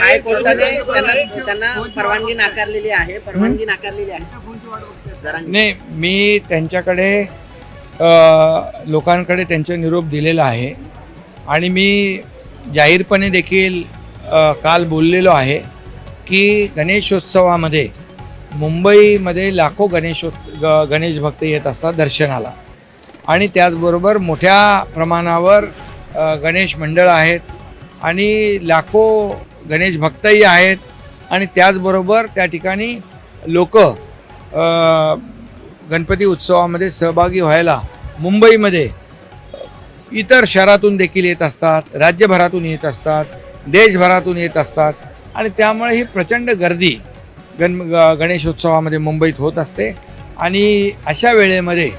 हायकोर्टाने त्यांना परवानगी नाकारलेली आहे परवानगी नाकारलेली आहे. नाही मी त्यांच्याकडे लोकांकडे त्यांचा निरोप दिलेला आहे. आणि मी जाहीरपणे देखील काल बोललेलो आहे की गणेशोत्सवामध्ये मुंबईमध्ये लाखो गणेशो ग गणेश भक्त येत असतात दर्शनाला. आणि त्याचबरोबर मोठ्या प्रमाणावर गणेश मंडळ आहेत आणि लाखो गणेश भक्तही आहेत. आणि त्याचबरोबर त्या ठिकाणी लोक गणपती उत्सवामध्ये सहभागी व्हायला मुंबईमध्ये इतर शहरातून देखील येत असतात राज्यभरातून येत असतात देशभरातून येत असतात. आणि त्यामुळे ही प्रचंड गर्दी गण ग- गणेशोत्सवामध्ये मुंबईत होत असते. आणि अशा वेळेमध्ये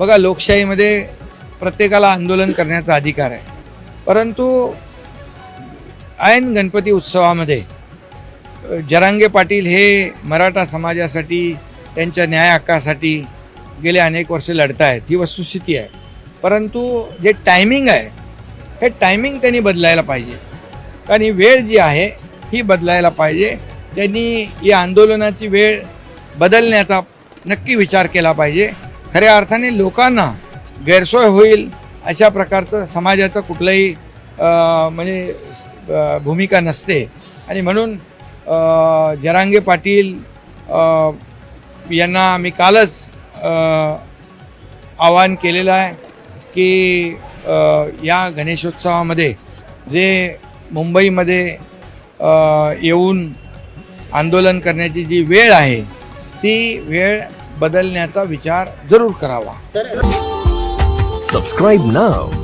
बघा लोकशाहीमध्ये प्रत्येकाला आंदोलन करण्याचा अधिकार आहे. परंतु ऐन गणपती उत्सवामध्ये जरांगे पाटील हे मराठा समाजासाठी त्यांच्या न्याय हक्कासाठी गेले अनेक वर्ष लढत आहेत. ही वस्तुस्थिती आहे. परंतु जे टायमिंग आहे हे टायमिंग त्यांनी बदलायला पाहिजे. कारण ही वेळ जी आहे ही बदलायला पाहिजे. त्यांनी या आंदोलनाची वेळ बदलण्याचा नक्की विचार केला पाहिजे. खऱ्या अर्थाने लोकांना गैरसोय होईल अशा प्रकारचं समाजाचं कुठलंही म्हणजे भूमिका नसते. आणि म्हणून जरांगे पाटील यांना आम्ही कालच आवाहन केलेलं आहे की या गणेशोत्सवामध्ये जे मुंबईमध्ये येऊन आंदोलन करण्याची जी वेळ आहे ती वेळ बदलण्याचा विचार जरूर करावा. Subscribe Subscribe